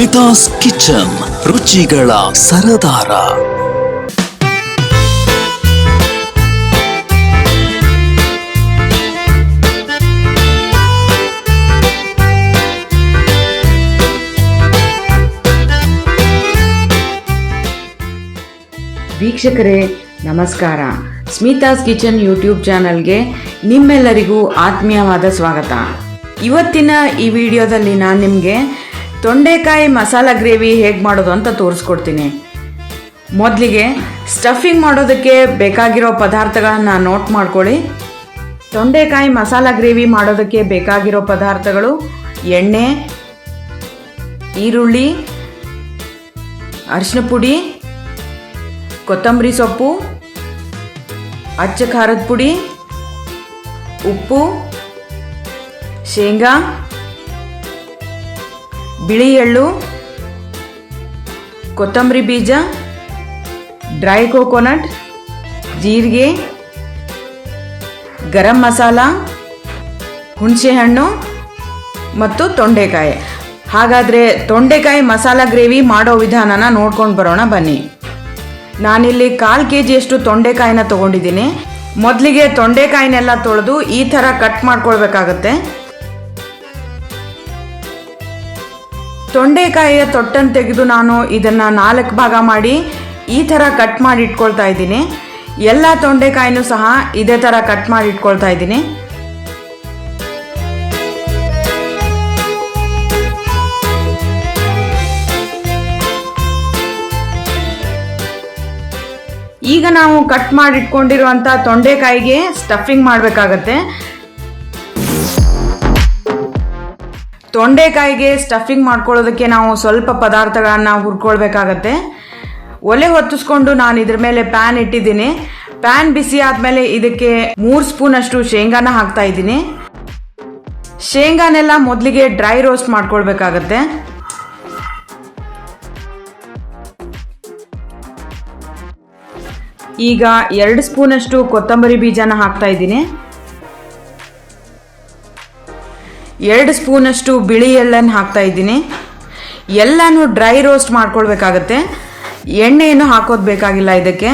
Smitha's kitchen ರುಚಿಗಳ ಸರದಾರ. ವೀಕ್ಷಕರೇ, ನಮಸ್ಕಾರ. Smitha's kitchen YouTube ಚಾನಲ್ಗೆ ನಿಮ್ಮೆಲ್ಲರಿಗೂ ಆತ್ಮೀಯವಾದ ಸ್ವಾಗತ. ಇವತ್ತಿನ ಈ ವಿಡಿಯೋದಲ್ಲಿ ನಾನು ನಿಮಗೆ ತೊಂಡೆಕಾಯಿ ಮಸಾಲ ಗ್ರೇವಿ ಹೇಗೆ ಮಾಡೋದು ಅಂತ ತೋರಿಸ್ಕೊಡ್ತೀನಿ. ಮೊದಲಿಗೆ ಸ್ಟಫಿಂಗ್ ಮಾಡೋದಕ್ಕೆ ಬೇಕಾಗಿರೋ ಪದಾರ್ಥಗಳನ್ನು ನೋಟ್ ಮಾಡ್ಕೊಳ್ಳಿ. ತೊಂಡೆಕಾಯಿ ಮಸಾಲ ಗ್ರೇವಿ ಮಾಡೋದಕ್ಕೆ ಬೇಕಾಗಿರೋ ಪದಾರ್ಥಗಳು ಎಣ್ಣೆ, ಈರುಳ್ಳಿ, ಅರಿಶಿನ ಪುಡಿ, ಕೊತ್ತಂಬರಿ ಸೊಪ್ಪು, ಅಚ್ಚ ಖಾರದ ಪುಡಿ, ಉಪ್ಪು, ಶೇಂಗಾ ಬಿಳಿ ಎಳ್ಳು, ಕೊತ್ತಂಬರಿ ಬೀಜ, ಡ್ರೈ ಕೋಕೋನಟ್, ಜೀರಿಗೆ, ಗರಂ ಮಸಾಲ ಹುಣಸೆಹಣ್ಣು ಮತ್ತು ತೊಂಡೆಕಾಯಿ. ಹಾಗಾದರೆ ತೊಂಡೆಕಾಯಿ ಮಸಾಲ ಗ್ರೇವಿ ಮಾಡೋ ವಿಧಾನನ ನೋಡ್ಕೊಂಡು ಬರೋಣ ಬನ್ನಿ. ನಾನಿಲ್ಲಿ ಕಾಲು ಕೆ ಜಿಯಷ್ಟು ತೊಂಡೆಕಾಯಿನ ತೊಗೊಂಡಿದ್ದೀನಿ. ಮೊದಲಿಗೆ ತೊಂಡೆಕಾಯಿನೆಲ್ಲ ತೊಳೆದು ಈ ಥರ ಕಟ್ ಮಾಡ್ಕೊಳ್ಬೇಕಾಗತ್ತೆ. ತೊಂಡೆಕಾಯಿಯ ತೊಟ್ಟನ್ನು ತೆಗೆದು ನಾನು ಇದನ್ನು ನಾಲ್ಕು ಭಾಗ ಮಾಡಿ ಈ ಥರ ಕಟ್ ಮಾಡಿ ಇಟ್ಕೊಳ್ತಾ ಇದ್ದೀನಿ. ಎಲ್ಲ ತೊಂಡೆಕಾಯಿನೂ ಸಹ ಇದೇ ಥರ ಕಟ್ ಮಾಡಿ ಇಟ್ಕೊಳ್ತಾ ಇದ್ದೀನಿ. ಈಗ ನಾವು ಕಟ್ ಮಾಡಿ ಇಟ್ಕೊಂಡಿರುವಂಥ ತೊಂಡೆಕಾಯಿಗೆ ಸ್ಟಫಿಂಗ್ ಮಾಡಬೇಕಾಗತ್ತೆ. ತೊಂಡೆಕಾಯಿಗೆ ಸ್ಟಫಿಂಗ್ ಮಾಡ್ಕೊಳ್ಳೋದಕ್ಕೆ ನಾವು ಸ್ವಲ್ಪ ಪದಾರ್ಥಗಳನ್ನು ಹುರ್ಕೊಳ್ಬೇಕಾಗತ್ತೆ. ಒಲೆ ಹೊತ್ತಿಸ್ಕೊಂಡು ನಾನು ಇದ್ರ ಮೇಲೆ ಪ್ಯಾನ್ ಇಟ್ಟಿದ್ದೀನಿ. ಪ್ಯಾನ್ ಬಿಸಿ ಆದಮೇಲೆ ಇದಕ್ಕೆ ಮೂರು ಸ್ಪೂನ್ ಅಷ್ಟು ಶೇಂಗಾನ ಹಾಕ್ತಾ ಇದ್ದೀನಿ. ಶೇಂಗಾನೆಲ್ಲ ಮೊದಲಿಗೆ ಡ್ರೈ ರೋಸ್ಟ್ ಮಾಡ್ಕೊಳ್ಬೇಕಾಗತ್ತೆ. ಈಗ ಎರಡು ಸ್ಪೂನಷ್ಟು ಕೊತ್ತಂಬರಿ ಬೀಜನ ಹಾಕ್ತಾ ಇದ್ದೀನಿ. ಎರಡು ಸ್ಪೂನಷ್ಟು ಬಿಳಿ ಎಳ್ಳನ್ನು ಹಾಕ್ತಾ ಇದ್ದೀನಿ. ಎಲ್ಲನೂ ಡ್ರೈ ರೋಸ್ಟ್ ಮಾಡ್ಕೊಳ್ಬೇಕಾಗತ್ತೆ. ಎಣ್ಣೆಯನ್ನು ಹಾಕೋದು ಬೇಕಾಗಿಲ್ಲ ಇದಕ್ಕೆ.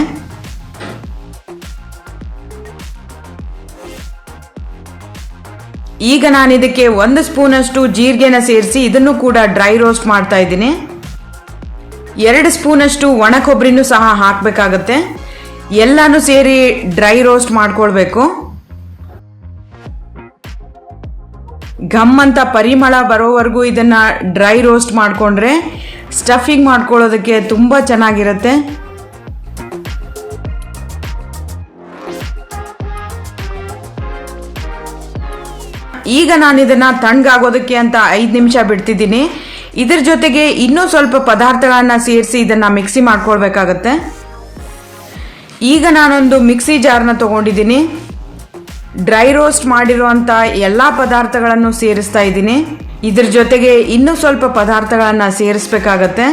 ಈಗ ನಾನು ಇದಕ್ಕೆ ಒಂದು ಸ್ಪೂನಷ್ಟು ಜೀರಿಗೆನ ಸೇರಿಸಿ ಇದನ್ನು ಕೂಡ ಡ್ರೈ ರೋಸ್ಟ್ ಮಾಡ್ತಾ ಇದ್ದೀನಿ. ಎರಡು ಸ್ಪೂನಷ್ಟು ಒಣ ಕೊಬ್ಬರಿನೂ ಸಹ ಹಾಕಬೇಕಾಗತ್ತೆ. ಎಲ್ಲನೂ ಸೇರಿ ಡ್ರೈ ರೋಸ್ಟ್ ಮಾಡ್ಕೊಳ್ಬೇಕು. ಘಮ್ ಅಂತ ಪರಿಮಳ ಬರೋವರೆಗೂ ಇದನ್ನ ಡ್ರೈ ರೋಸ್ಟ್ ಮಾಡಿಕೊಂಡ್ರೆ ಸ್ಟಫಿಂಗ್ ಮಾಡ್ಕೊಳ್ಳೋದಕ್ಕೆ ತುಂಬ ಚೆನ್ನಾಗಿರುತ್ತೆ. ಈಗ ನಾನು ಇದನ್ನ ತಣ್ಣಗಾಗೋದಕ್ಕೆ ಅಂತ ಐದು ನಿಮಿಷ ಬಿಡ್ತಿದ್ದೀನಿ. ಇದ್ರ ಜೊತೆಗೆ ಇನ್ನೂ ಸ್ವಲ್ಪ ಪದಾರ್ಥಗಳನ್ನು ಸೇರಿಸಿ ಇದನ್ನ ಮಿಕ್ಸಿ ಮಾಡ್ಕೊಳ್ಬೇಕಾಗತ್ತೆ. ಈಗ ನಾನೊಂದು ಮಿಕ್ಸಿ ಜಾರ್ನ ತಗೊಂಡಿದ್ದೀನಿ. ಡ್ರೈ ರೋಸ್ಟ್ ಮಾಡಿರುವಂಥ ಎಲ್ಲ ಪದಾರ್ಥಗಳನ್ನು ಸೇರಿಸ್ತಾ ಇದ್ದೀನಿ. ಇದ್ರ ಜೊತೆಗೆ ಇನ್ನೂ ಸ್ವಲ್ಪ ಪದಾರ್ಥಗಳನ್ನು ಸೇರಿಸ್ಬೇಕಾಗತ್ತೆ.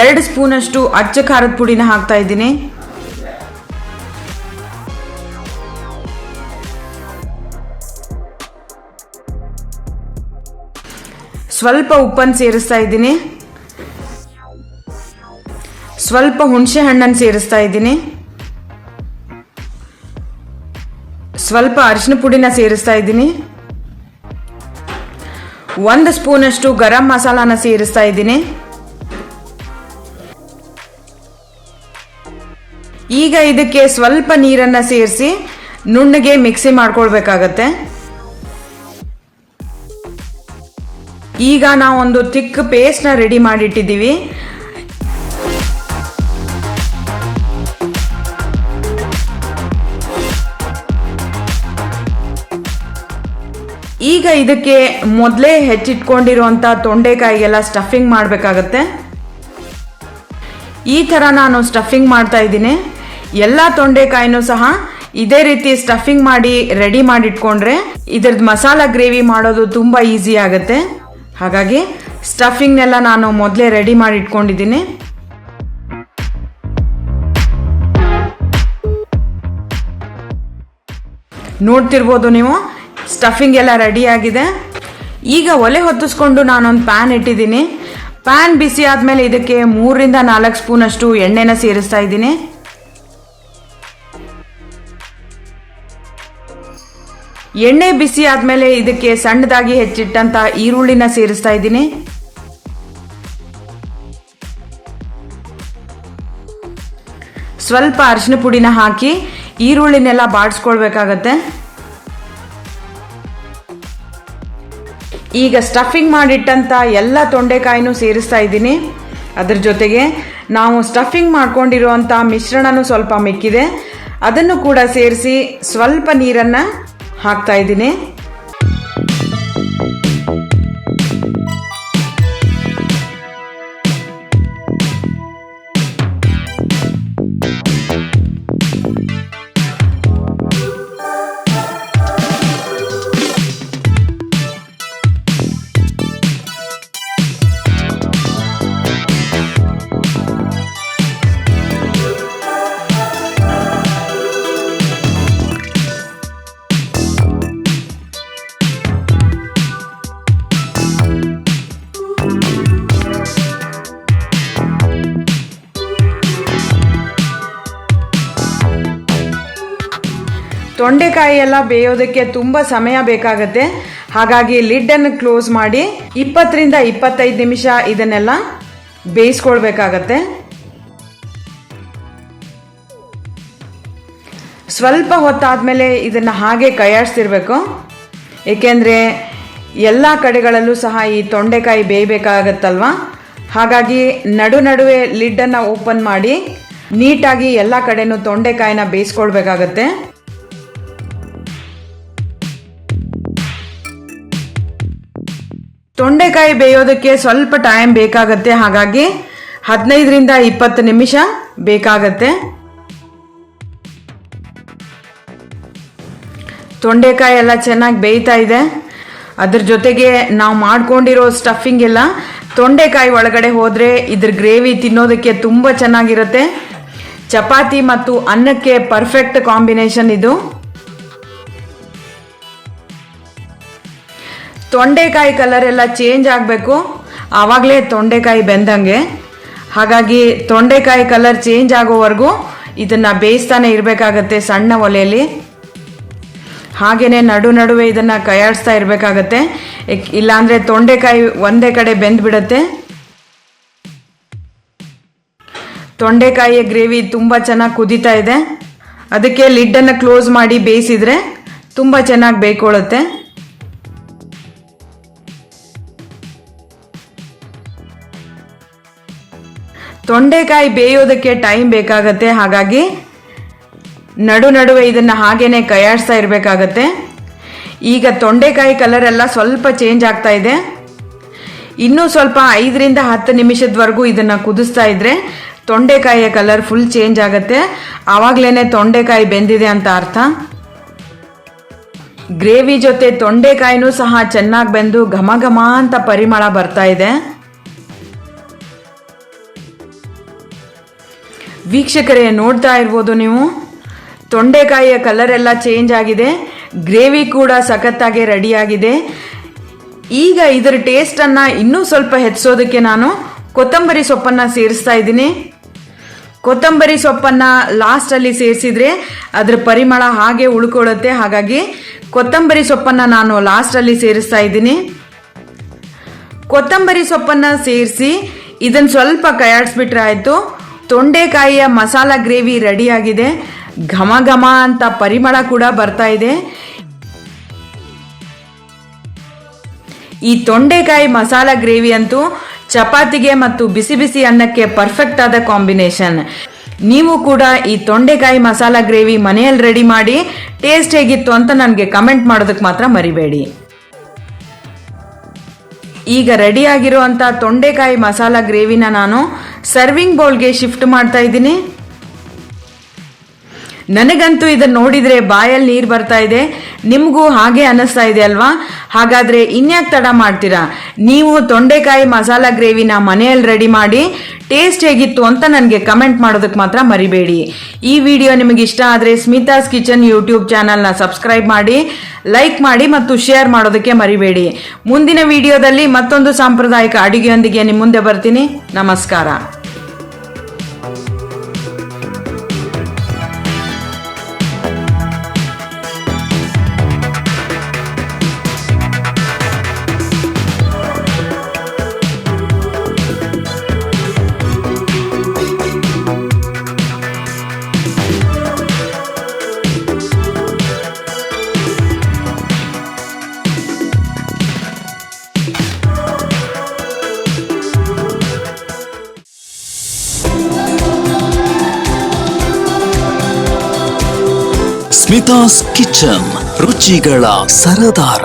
ಎರಡು ಸ್ಪೂನಷ್ಟು ಅಚ್ಚ ಖಾರದ ಪುಡಿನ ಹಾಕ್ತಾ ಇದ್ದೀನಿ. ಸ್ವಲ್ಪ ಉಪ್ಪನ್ನು ಸೇರಿಸ್ತಾ ಇದ್ದೀನಿ. ಸ್ವಲ್ಪ ಹುಣಸೆ ಹಣ್ಣನ್ನು ಸೇರಿಸ್ತಾ ಇದ್ದೀನಿ. ಸ್ವಲ್ಪ ಅರಿಶಿನ ಪುಡಿನ ಸೇರಿಸ್ತಾ ಇದ್ದೀನಿ. ಒಂದು ಸ್ಪೂನಷ್ಟು ಗರಂ ಮಸಾಲಾನ ಸೇರಿಸ್ತಾ ಇದ್ದೀನಿ. ಈಗ ಇದಕ್ಕೆ ಸ್ವಲ್ಪ ನೀರನ್ನ ಸೇರಿಸಿ ನುಣ್ಣಗೆ ಮಿಕ್ಸಿ ಮಾಡ್ಕೊಳ್ಬೇಕಾಗತ್ತೆ. ಈಗ ನಾವೊಂದು ಥಿಕ್ ಪೇಸ್ಟ್ನ ರೆಡಿ ಮಾಡಿಟ್ಟಿದ್ದೀವಿ. ಈಗ ಇದಕ್ಕೆ ಮೊದಲೇ ಹೆಚ್ಚಿಟ್ಕೊಂಡಿರುವಂಥ ತೊಂಡೆಕಾಯಿಗೆಲ್ಲ ಸ್ಟಫಿಂಗ್ ಮಾಡಬೇಕಾಗತ್ತೆ. ಈ ಥರ ನಾನು ಸ್ಟಫಿಂಗ್ ಮಾಡ್ತಾ ಇದ್ದೀನಿ. ಎಲ್ಲ ತೊಂಡೆಕಾಯಿನೂ ಸಹ ಇದೇ ರೀತಿ ಸ್ಟಫಿಂಗ್ ಮಾಡಿ ರೆಡಿ ಮಾಡಿಟ್ಕೊಂಡ್ರೆ ಇದ್ರದ್ದು ಮಸಾಲ ಗ್ರೇವಿ ಮಾಡೋದು ತುಂಬ ಈಸಿ ಆಗುತ್ತೆ. ಹಾಗಾಗಿ ಸ್ಟಫಿಂಗ್ನೆಲ್ಲ ನಾನು ಮೊದಲೇ ರೆಡಿ ಮಾಡಿ ಇಟ್ಕೊಂಡಿದ್ದೀನಿ ನೋಡ್ತಿರ್ಬೋದು ನೀವು. ಸ್ಟಫಿಂಗ್ ಎಲ್ಲ ರೆಡಿ ಆಗಿದೆ. ಈಗ ಒಲೆ ಹೊತ್ತಿಸ್ಕೊಂಡು ನಾನೊಂದು ಪ್ಯಾನ್ ಇಟ್ಟಿದ್ದೀನಿ. ಪ್ಯಾನ್ ಬಿಸಿ ಆದಮೇಲೆ ಇದಕ್ಕೆ ಮೂರರಿಂದ ನಾಲ್ಕು ಸ್ಪೂನ್ ಅಷ್ಟು ಎಣ್ಣೆನ ಸೇರಿಸ್ತಾ ಇದ್ದೀನಿ. ಎಣ್ಣೆ ಬಿಸಿ ಆದಮೇಲೆ ಇದಕ್ಕೆ ಸಣ್ಣದಾಗಿ ಹೆಚ್ಚಿಟ್ಟಂತ ಈರುಳ್ಳಿನ ಸೇರಿಸ್ತಾ ಇದ್ದೀನಿ. ಸ್ವಲ್ಪ ಅರಿಶಿನ ಪುಡಿನ ಹಾಕಿ ಈರುಳ್ಳಿನೆಲ್ಲ ಬಾಡಿಸ್ಕೊಳ್ಬೇಕಾಗತ್ತೆ. ಈಗ ಸ್ಟಫಿಂಗ್ ಮಾಡಿಟ್ಟಂಥ ಎಲ್ಲ ತೊಂಡೆಕಾಯಿನೂ ಸೇರಿಸ್ತಾ ಇದ್ದೀನಿ. ಅದ್ರ ಜೊತೆಗೆ ನಾವು ಸ್ಟಫಿಂಗ್ ಮಾಡ್ಕೊಂಡಿರುವಂಥ ಮಿಶ್ರಣನೂ ಸ್ವಲ್ಪ ಮಿಕ್ಕಿದೆ. ಅದನ್ನು ಕೂಡ ಸೇರಿಸಿ ಸ್ವಲ್ಪ ನೀರನ್ನು ಹಾಕ್ತಾ ಇದ್ದೀನಿ. ತೊಂಡೆಕಾಯಿ ಎಲ್ಲ ಬೇಯೋದಕ್ಕೆ ತುಂಬ ಸಮಯ ಬೇಕಾಗತ್ತೆ. ಹಾಗಾಗಿ ಲಿಡ್ಡನ್ನು ಕ್ಲೋಸ್ ಮಾಡಿ ಇಪ್ಪತ್ತರಿಂದ ಇಪ್ಪತ್ತೈದು ನಿಮಿಷ ಇದನ್ನೆಲ್ಲ ಬೇಯಿಸ್ಕೊಳ್ಬೇಕಾಗತ್ತೆ. ಸ್ವಲ್ಪ ಹೊತ್ತಾದಮೇಲೆ ಇದನ್ನು ಹಾಗೆ ಕೈಯಾಡಿಸ್ತಿರ್ಬೇಕು. ಏಕೆಂದರೆ ಎಲ್ಲ ಕಡೆಗಳಲ್ಲೂ ಸಹ ಈ ತೊಂಡೆಕಾಯಿ ಬೇಯಬೇಕಾಗತ್ತಲ್ವ? ಹಾಗಾಗಿ ನಡು ನಡುವೆ ಲಿಡ್ಡನ್ನು ಓಪನ್ ಮಾಡಿ ನೀಟಾಗಿ ಎಲ್ಲ ಕಡೆನೂ ತೊಂಡೆಕಾಯಿನ ಬೇಯಿಸ್ಕೊಳ್ಬೇಕಾಗತ್ತೆ. ತೊಂಡೆಕಾಯಿ ಬೇಯೋದಕ್ಕೆ ಸ್ವಲ್ಪ ಟೈಮ್ ಬೇಕಾಗತ್ತೆ. ಹಾಗಾಗಿ ಹದಿನೈದರಿಂದ ಇಪ್ಪತ್ತು ನಿಮಿಷ ಬೇಕಾಗತ್ತೆ. ತೊಂಡೆಕಾಯಿ ಎಲ್ಲ ಚೆನ್ನಾಗಿ ಬೇಯ್ತಾ ಇದೆ. ಅದ್ರ ಜೊತೆಗೆ ನಾವು ಮಾಡ್ಕೊಂಡಿರೋ ಸ್ಟಫಿಂಗ್ ಎಲ್ಲ ತೊಂಡೆಕಾಯಿ ಒಳಗಡೆ ಹೋದರೆ ಇದ್ರ ಗ್ರೇವಿ ತಿನ್ನೋದಕ್ಕೆ ತುಂಬ ಚೆನ್ನಾಗಿರುತ್ತೆ. ಚಪಾತಿ ಮತ್ತು ಅನ್ನಕ್ಕೆ ಪರ್ಫೆಕ್ಟ್ ಕಾಂಬಿನೇಷನ್ ಇದು. ತೊಂಡೆಕಾಯಿ ಕಲರ್ ಎಲ್ಲ ಚೇಂಜ್ ಆಗಬೇಕು. ಆವಾಗಲೇ ತೊಂಡೆಕಾಯಿ ಬೆಂದಂಗೆ. ಹಾಗಾಗಿ ತೊಂಡೆಕಾಯಿ ಕಲರ್ ಚೇಂಜ್ ಆಗೋವರೆಗೂ ಇದನ್ನು ಬೇಯಿಸ್ತಾನೆ ಇರಬೇಕಾಗತ್ತೆ ಸಣ್ಣ ಒಲೆಯಲ್ಲಿ. ಹಾಗೆಯೇ ನಡು ನಡುವೆ ಇದನ್ನು ಕೈಯಾಡಿಸ್ತಾ ಇರಬೇಕಾಗತ್ತೆ. ಇಲ್ಲಾಂದರೆ ತೊಂಡೆಕಾಯಿ ಒಂದೇ ಕಡೆ ಬೆಂದ್ಬಿಡತ್ತೆ. ತೊಂಡೆಕಾಯಿಯ ಗ್ರೇವಿ ತುಂಬ ಚೆನ್ನಾಗಿ ಕುದೀತಾ ಇದೆ. ಅದಕ್ಕೆ ಲಿಡ್ಡನ್ನು ಕ್ಲೋಸ್ ಮಾಡಿ ಬೇಯಿಸಿದರೆ ತುಂಬ ಚೆನ್ನಾಗಿ ಬೇಯ್ಕೊಳ್ಳುತ್ತೆ ತೊಂಡೆಕಾಯಿ ಬೇಯೋದಕ್ಕೆ ಟೈಮ್ ಬೇಕಾಗತ್ತೆ. ಹಾಗಾಗಿ ನಡು ನಡುವೆ ಇದನ್ನು ಹಾಗೇ ಕೈಯಾಡಿಸ್ತಾ ಇರಬೇಕಾಗತ್ತೆ. ಈಗ ತೊಂಡೆಕಾಯಿ ಕಲರ್ ಎಲ್ಲ ಸ್ವಲ್ಪ ಚೇಂಜ್ ಆಗ್ತಾ ಇದೆ. ಇನ್ನೂ ಸ್ವಲ್ಪ ಐದರಿಂದ ಹತ್ತು ನಿಮಿಷದವರೆಗೂ ಇದನ್ನು ಕುದಿಸ್ತಾ ಇದ್ರೆ ತೊಂಡೆಕಾಯಿಯ ಕಲರ್ ಫುಲ್ ಚೇಂಜ್ ಆಗುತ್ತೆ. ಆವಾಗಲೇ ತೊಂಡೆಕಾಯಿ ಬೆಂದಿದೆ ಅಂತ ಅರ್ಥ. ಗ್ರೇವಿ ಜೊತೆ ತೊಂಡೆಕಾಯಿನೂ ಸಹ ಚೆನ್ನಾಗಿ ಬೆಂದು ಘಮ ಘಮ ಅಂತ ಪರಿಮಳ ಬರ್ತಾ ಇದೆ. ವೀಕ್ಷಕರೇ, ನೋಡ್ತಾ ಇರ್ಬೋದು ನೀವು. ತೊಂಡೆಕಾಯಿಯ ಕಲರ್ ಎಲ್ಲ ಚೇಂಜ್ ಆಗಿದೆ. ಗ್ರೇವಿ ಕೂಡ ಸಖತ್ತಾಗಿ ರೆಡಿಯಾಗಿದೆ ಈಗ ಇದರ ಟೇಸ್ಟನ್ನು ಇನ್ನೂ ಸ್ವಲ್ಪ ಹೆಚ್ಚಿಸೋದಕ್ಕೆ ನಾನು ಕೊತ್ತಂಬರಿ ಸೊಪ್ಪನ್ನು ಸೇರಿಸ್ತಾ ಇದ್ದೀನಿ. ಕೊತ್ತಂಬರಿ ಸೊಪ್ಪನ್ನು ಲಾಸ್ಟಲ್ಲಿ ಸೇರಿಸಿದರೆ ಅದರ ಪರಿಮಳ ಹಾಗೆ ಉಳ್ಕೊಳ್ಳುತ್ತೆ. ಹಾಗಾಗಿ ಕೊತ್ತಂಬರಿ ಸೊಪ್ಪನ್ನು ನಾನು ಲಾಸ್ಟಲ್ಲಿ ಸೇರಿಸ್ತಾ ಇದ್ದೀನಿ. ಕೊತ್ತಂಬರಿ ಸೊಪ್ಪನ್ನು ಸೇರಿಸಿ ಇದನ್ನು ಸ್ವಲ್ಪ ಕೈಯಾಡಿಸ್ಬಿಟ್ರೆ ಆಯಿತು. ತೊಂಡೆಕಾಯಿಯ ಮಸಾಲ ಗ್ರೇವಿ ರೆಡಿಯಾಗಿದೆ. ಘಮ ಘಮ ಅಂತ ಪರಿಮಳ ಕೂಡ ಬರ್ತಾ ಇದೆ. ಈ ತೊಂಡೆಕಾಯಿ ಮಸಾಲ ಗ್ರೇವಿ ಅಂತೂ ಚಪಾತಿಗೆ ಮತ್ತು ಬಿಸಿ ಬಿಸಿ ಅನ್ನಕ್ಕೆ ಪರ್ಫೆಕ್ಟ್ ಆದ ಕಾಂಬಿನೇಷನ್ ನೀವು ಕೂಡ ಈ ತೊಂಡೆಕಾಯಿ ಮಸಾಲ ಗ್ರೇವಿ ಮನೆಯಲ್ಲಿ ರೆಡಿ ಮಾಡಿ ಟೇಸ್ಟ್ ಹೇಗಿತ್ತು ಅಂತ ನನಗೆ ಕಮೆಂಟ್ ಮಾಡೋದಕ್ಕೆ ಮಾತ್ರ ಮರಿಬೇಡಿ. ಈಗ ರೆಡಿಯಾಗಿರುವಂಥ ತೊಂಡೆಕಾಯಿ ಮಸಾಲ ಗ್ರೇವಿನ ನಾನು ಸರ್ವಿಂಗ್ ಬೌಲ್ಗೆ ಶಿಫ್ಟ್ ಮಾಡ್ತಾ ಇದ್ದೀನಿ. ನನಗಂತೂ ಇದನ್ನು ನೋಡಿದರೆ ಬಾಯಲ್ಲಿ ನೀರು ಬರ್ತಾ ಇದೆ. ನಿಮಗೂ ಹಾಗೆ ಅನ್ನಿಸ್ತಾ ಇದೆ ಅಲ್ವಾ? ಹಾಗಾದರೆ ಇನ್ಯಾಕೆ ತಡ ಮಾಡ್ತೀರಾ? ನೀವು ತೊಂಡೆಕಾಯಿ ಮಸಾಲ ಗ್ರೇವಿನ ಮನೆಯಲ್ಲಿ ರೆಡಿ ಮಾಡಿ ಟೇಸ್ಟ್ ಹೇಗಿತ್ತು ಅಂತ ನನಗೆ ಕಮೆಂಟ್ ಮಾಡೋದಕ್ಕೆ ಮಾತ್ರ ಮರಿಬೇಡಿ. ಈ ವಿಡಿಯೋ ನಿಮಗೆ ಇಷ್ಟ ಆದರೆ ಸ್ಮಿತಾಸ್ ಕಿಚನ್ ಯೂಟ್ಯೂಬ್ ಚಾನಲ್ನ ಸಬ್ಸ್ಕ್ರೈಬ್ ಮಾಡಿ ಲೈಕ್ ಮಾಡಿ ಮತ್ತು ಶೇರ್ ಮಾಡೋದಕ್ಕೆ ಮರಿಬೇಡಿ. ಮುಂದಿನ ವಿಡಿಯೋದಲ್ಲಿ ಮತ್ತೊಂದು ಸಾಂಪ್ರದಾಯಿಕ ಅಡುಗೆಯೊಂದಿಗೆ ನಿಮ್ಮ ಮುಂದೆ ಬರ್ತೀನಿ. ನಮಸ್ಕಾರ. ಸ್ಮಿತಾಸ್ ಕಿಚನ್ ರುಚಿಗಳ ಸರದಾರ